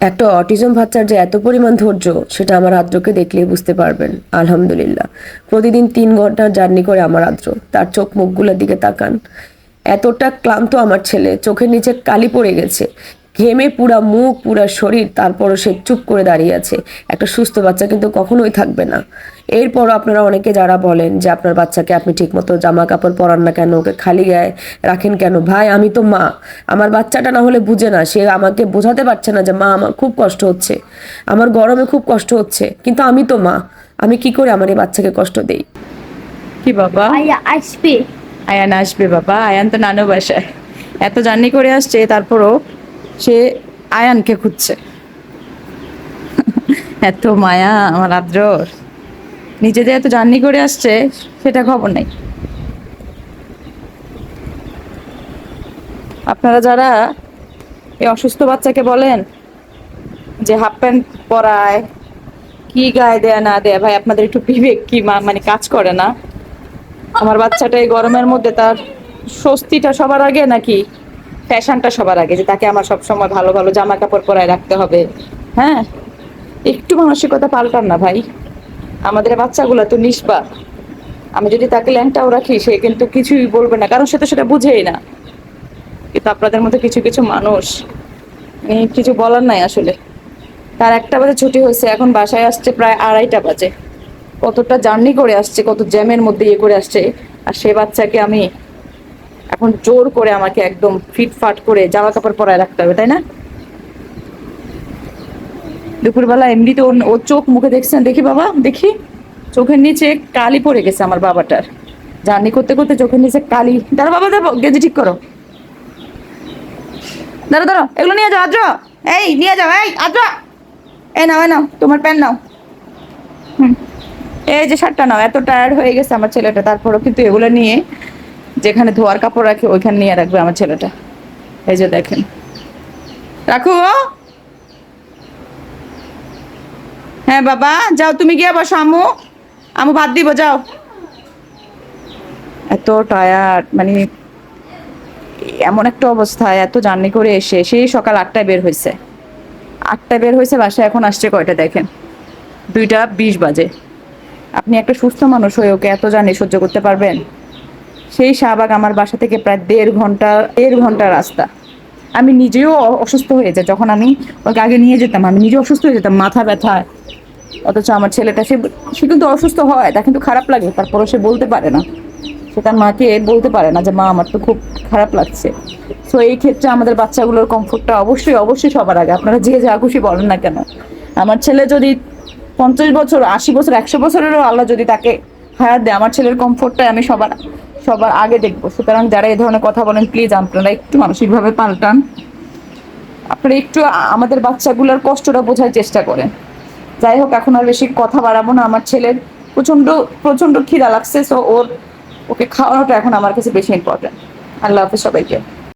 একটা অটিজম বাচ্চার যে এত পরিমাণ ধৈর্য, সেটা আমার আদ্রকে দেখলেই বুঝতে পারবেন। আলহামদুলিল্লাহ। প্রতিদিন তিন ঘণ্টার জার্নি করে আমার আদ্র। তার চোখ মুখগুলোর দিকে তাকান। এতটা ক্লান্ত আমার ছেলে। চোখের নিচে কালি পড়ে গেছে। ঘেমে পুরা মুখ পুরা শরীর তারপরও সে চুপ করে দাঁড়িয়ে আছে। একটা সুস্থ বাচ্চা কিন্তু কখনোই থাকবে না। এরপরও আপনারা অনেকে যারা বলেন যে আপনার বাচ্চাকে আপনি ঠিকমতো জামা কাপড় পরান না কেন ওকে খালি গায়ে রাখেন কেন? ভাই আমি তো মা। আমার বাচ্চাটা না হলে বুঝে না। সে আমাকে বোঝাতে পারছে না যে মা আমার খুব কষ্ট হচ্ছে। আমার গরমে খুব কষ্ট হচ্ছে। কিন্তু আমি তো মা। আমি কি করে আমার এই বাচ্চাকে কষ্ট দেই? কি বাবা? আয়া আসবে। আয়ান আসবে বাবা। আয়ান তো নানু বাসায়। এত জার্নি করে আসছে তারপরও সে আয়ানকে খুঁজছে। এত মায়া আমার আদ্রর। নিজে যে এত জার্নি করে আসছে, সেটা খবর নেই। আপনারা যারা এই অসুস্থ বাচ্চাকে বলেন যে হাফ প্যান্ট পরায়, কি গায়ে দেয়া না দেয়া, ভাই আপনাদের একটু বিবেক কি মানে কাজ করে না? আমার বাচ্চাটা এই গরমের মধ্যে তার স্বস্তিটা সবার আগে নাকি ফ্যাশনটা সবার আগে, যে তাকে আমার সবসময় ভালো ভালো জামা কাপড় পরায় রাখতে হবে। হ্যাঁ? একটু মানসিকতা পাল্টান না ভাই। আমাদের বাচ্চাগুলো তো নিষ্পা। আমি যদি তাকে ল্যাংটাও রাখি, সে কিন্তু কিছুই বলবে না। কারণ সে তো সেটা বুঝেই না। কিন্তু আপনাদের মধ্যে কিছু কিছু মানুষ মানে কিছু বলার নাই আসলে। তার একটা বাজে ছুটি হয়েছে, এখন বাসায় আসছে প্রায় আড়াইটা বাজে। কতটা জার্নি করে আসছে, কত জ্যামের মধ্যে ইয়ে করে আসছে। আর সে বাচ্চাকে আমি এখন জোর করে আমাকে একদম ফিটফাট করে জামা কাপড় পরায় রাখতে হবে, তাই না? দুপুরবেলা এমনিতে ওর ওর চোখ মুখে দেখছেন? দেখি বাবা, দেখি। চোখের নিচে কালি পড়ে গেছে আমার বাবাটার। জার্নি করতে করতে চোখের নিচে কালি। দাঁড়া বাবা দাঁড়া গেঞ্জি ঠিক করো। দাঁড়া দাঁড়া এগুলো নিয়ে যাও, আদ্র। এই, নিয়ে যাও, এই, আদ্র। এই নাও এই নাও, তোমার প্যান নাও। হুম। এই যে শার্টটা নাও, এত টায়ার্ড হয়ে গেছে আমার ছেলেটা, তারপরও কিন্তু এগুলো নিয়ে যেখানে ধোয়ার কাপড় রাখে, ওইখানে নিয়ে রাখবে আমার ছেলেটা। এই যে দেখেন। রাখো হ্যাঁ বাবা, যাও, তুমি গিয়ে বসো আমু আমু ভাত দিব, যাও। এত টায়ার্ড মানে এমন একটা অবস্থায় এত জার্নি করে এসে, সেই সকাল আটটায় বের হয়েছে। আটটায় বের হয়েছে, বাসায় এখন আসছে কয়টা, দেখেন। দুইটা বিশ বাজে। আপনি একটা সুস্থ মানুষ হয়ে ওকে এত জার্নি সহ্য করতে পারবেন? সেই শাহবাগ আমার বাসা থেকে প্রায় দেড় ঘণ্টা দেড় ঘণ্টা রাস্তা। আমি নিজেও অসুস্থ হয়ে যাই যখন আমি ওকে আগে নিয়ে যেতাম, আমি নিজেও অসুস্থ হয়ে যেতাম, মাথা ব্যথায় অথচ আমার ছেলেটা, সে সে কিন্তু অসুস্থ হয় তা কিন্তু খারাপ লাগে, তারপরও সে বলতে পারে না। সে তার মাকে বলতে পারে না যে, মা, আমার তো খুব খারাপ লাগছে। তো এই ক্ষেত্রে আমাদের বাচ্চাগুলোর কমফোর্টটা অবশ্যই অবশ্যই সবার আগে। আপনারা যে যা খুশি বলেন না কেন। আমার ছেলে যদি পঞ্চাশ বছর, আশি বছর, একশো বছরেরও আল্লাহ যদি তাকে হায়াত দেয়, আমার ছেলের কমফোর্টটাই আমি সবার সবার আগে দেখব। সুতরাং যারা এই ধরনের কথা বলেন প্লিজ আপনারা একটু মানসিকভাবে পাল্টান। আপনারা একটু আমাদের বাচ্চাগুলোর কষ্টটা বোঝার চেষ্টা করেন। যাই হোক, এখন আর বেশি কথা বাড়াবো না। আমার ছেলের প্রচণ্ড প্রচণ্ড খিদা লাগছে সো ওর, ওকে খাওয়ানোটা এখন আমার কাছে বেশি ইম্পর্টেন্ট আল্লাহ হাফিজ সবাইকে।